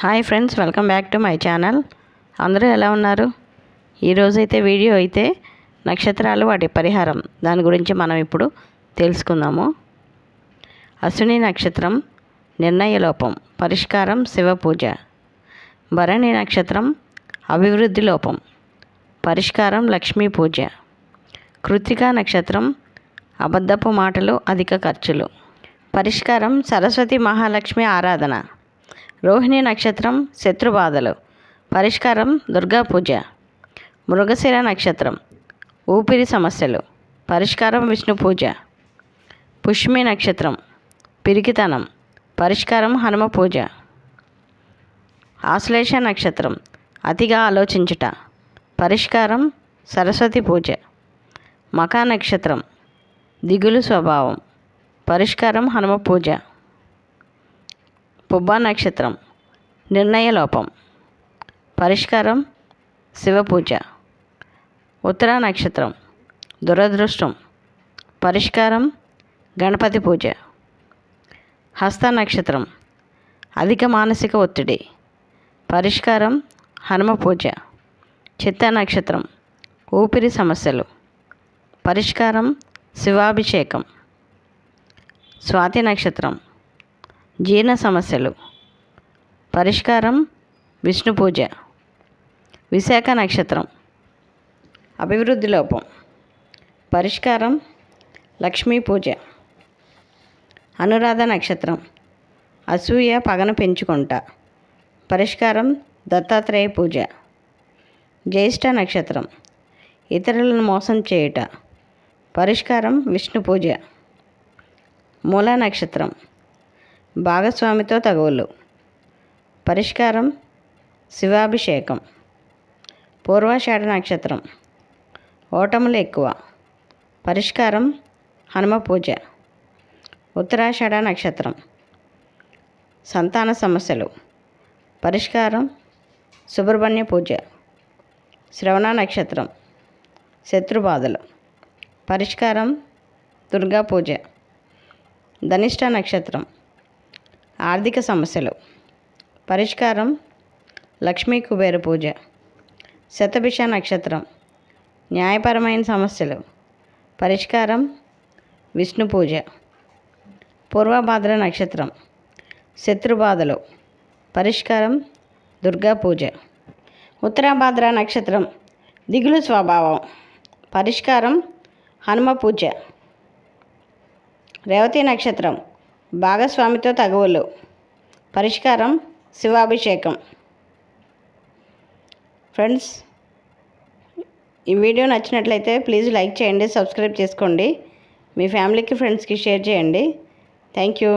Hi friends welcome back to my channel అందరూ ఎలా ఉన్నారు? ఈరోజైతే వీడియో అయితే నక్షత్రాలు వాటి పరిహారం. దాని గురించి మనం ఇప్పుడు తెలుసుకుందాము. అశ్విని నక్షత్రం నిర్ణయ లోపం పరిష్కారం శివ పూజ. భరణి నక్షత్రం అభివృద్ధి లోపం పరిష్కారం లక్ష్మీ పూజ. కృతికా నక్షత్రం అబద్ధపు మాటలు అధిక ఖర్చులు. పరిష్కారం సరస్వతి మహాలక్ష్మి ఆరాధన. రోహిణి నక్షత్రం శత్రుబాధలు. పరిష్కారం దుర్గా పూజ. మృగశిర నక్షత్రం ఊపిరి సమస్యలు. పరిష్కారం విష్ణు పూజ. పుష్మి నక్షత్రం పిరికితనం. పరిష్కారం హనుమ పూజ. ఆశ్లేష నక్షత్రం అతిగా ఆలోచించుట. పరిష్కారం సరస్వతి పూజ. మకా నక్షత్రం దిగులు స్వభావం. పరిష్కారం హనుమ పూజ. పుబ్బా నక్షత్రం. నిర్ణయ లోపం. పరిష్కారం శివపూజ. ఉత్తరా నక్షత్రం. దురదృష్టం. పరిష్కారం గణపతి పూజ. హస్త నక్షత్రం. అధిక మానసిక ఒత్తిడి. పరిష్కారం హనుమ పూజ. చిత్త నక్షత్రం. ఊపిరి సమస్యలు. పరిష్కారం శివాభిషేకం. స్వాతి నక్షత్రం. జీర్ణ సమస్యలు. పరిష్కారం విష్ణు పూజ. విశాఖ నక్షత్రం. అభివృద్ధి లోపం. పరిష్కారం లక్ష్మీ పూజ. అనురాధ నక్షత్రం. అసూయ పగను పెంచుకుంటా. పరిష్కారం దత్తాత్రేయ పూజ. జ్యేష్ఠ నక్షత్రం. ఇతరులను మోసం చేయుట. పరిష్కారం విష్ణు పూజ. మూల నక్షత్రం. భాగస్వామితో తగువులు. పరిష్కారం శివాభిషేకం. పూర్వాషాఢ నక్షత్రం. ఓటములు ఎక్కువ. పరిష్కారం హనుమ పూజ. ఉత్తరాషాఢ నక్షత్రం. సంతాన సమస్యలు. పరిష్కారం సుబ్రహ్మణ్య పూజ. శ్రవణ నక్షత్రం. శత్రుబాధలు. పరిష్కారం దుర్గా పూజ. ధనిష్ట నక్షత్రం. ఆర్థిక సమస్యలు. పరిష్కారం లక్ష్మీ కుబేర పూజ. శతభిష నక్షత్రం. న్యాయపరమైన సమస్యలు. పరిష్కారం విష్ణు పూజ. పూర్వభాద్ర నక్షత్రం. శత్రుబాధలు పరిష్కారం దుర్గా పూజ. ఉత్తరాభాద్ర నక్షత్రం. దిగులు స్వభావం. పరిష్కారం హనుమ పూజ. రేవతి నక్షత్రం. భాగస్వామితో తగవులు. పరిష్కారం శివాభిషేకం. ఫ్రెండ్స్ ఈ వీడియో నచ్చినట్లయితే ప్లీజ్ లైక్ చేయండి సబ్స్క్రైబ్ చేసుకోండి. మీ ఫ్యామిలీకి ఫ్రెండ్స్కి షేర్ చేయండి. Thank you.